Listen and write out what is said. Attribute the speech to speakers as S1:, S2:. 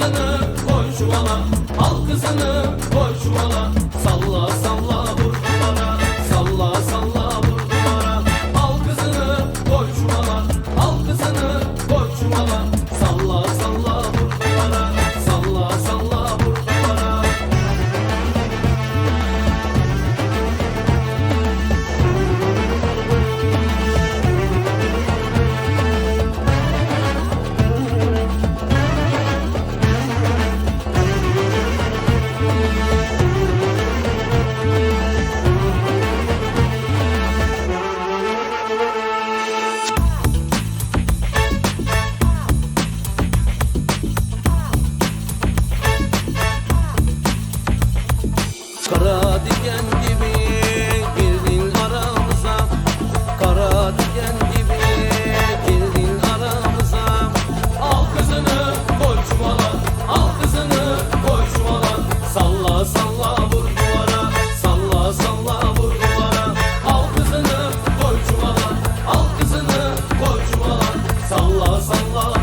S1: kızını koş vala Al kızını diken gibi girdin aramıza. Kara diken gibi girdin aramıza. Al kızını koçmalan, al kızını koçmalan Salla salla vur salla salla vur duvara. Kızını koçmalan, al kızını koçmalan Salla salla